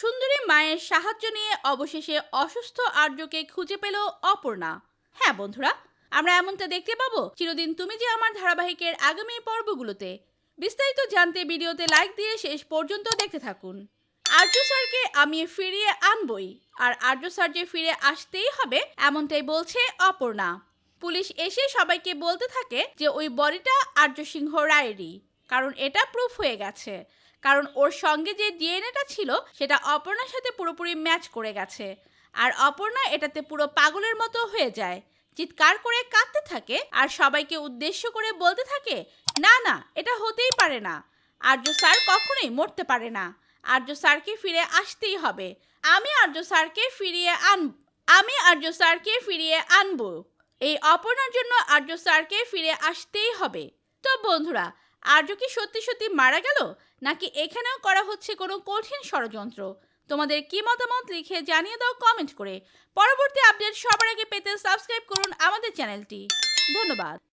সুন্দরী মায়ের সাহায্য নিয়ে অবশেষে অসুস্থ আর্যকে খুঁজে পেল অপর্ণা। হ্যাঁ বন্ধুরা, আমরা এমনটা দেখতে পাবো। চিরদিন তুমি যে আমার ধারাবাহিকের আগামী পর্বগুলোতে বিস্তারিত জানতে ভিডিওতে লাইক দিয়ে শেষ পর্যন্ত দেখতে থাকুন। আর্য স্যারকে আমি ফিরিয়ে আনবই, আর আর্য স্যার যে ফিরে আসতেই হবে, এমনটাই বলছে অপর্ণা। পুলিশ এসে সবাইকে বলতে থাকে যে ওই বডিটা আর্য সিংহ রায়েরই, কারণ এটা প্রুফ হয়ে গেছে। কারণ ওর সঙ্গে যে ডিএনএটা ছিল, সেটা অপর্ণার সাথে পুরোপুরি ম্যাচ করে গেছে। আর অপর্ণা এটাতে পুরো পাগলের মতো হয়ে যায়। চিৎকার করে কাঁদতে থাকে আর সবাইকে উদ্দেশ্য করে বলতে থাকে, না না, এটা হতেই পারে না। আর্য স্যার কখনোই মরতে পারে না। আর্য স্যারকে ফিরে আসতেই হবে। আমি আর্য স্যারকে ফিরিয়ে আন, আমি আর্য স্যারকে ফিরিয়ে আনব। এই অপর্ণার জন্য আর্য স্যারকে ফিরে আসতেই হবে। তো বন্ধুরা আর্য কি সত্যি সত্যি মারা গেল? নাকি এখানেও করা হচ্ছে কোনো কঠিন ষড়যন্ত্র? তোমাদের কি মতামত লিখে জানিয়ে দাও কমেন্ট করে। পরবর্তী আপডেট সবার আগে পেতে সাবস্ক্রাইব করুন আমাদের চ্যানেলটি ধন্যবাদ।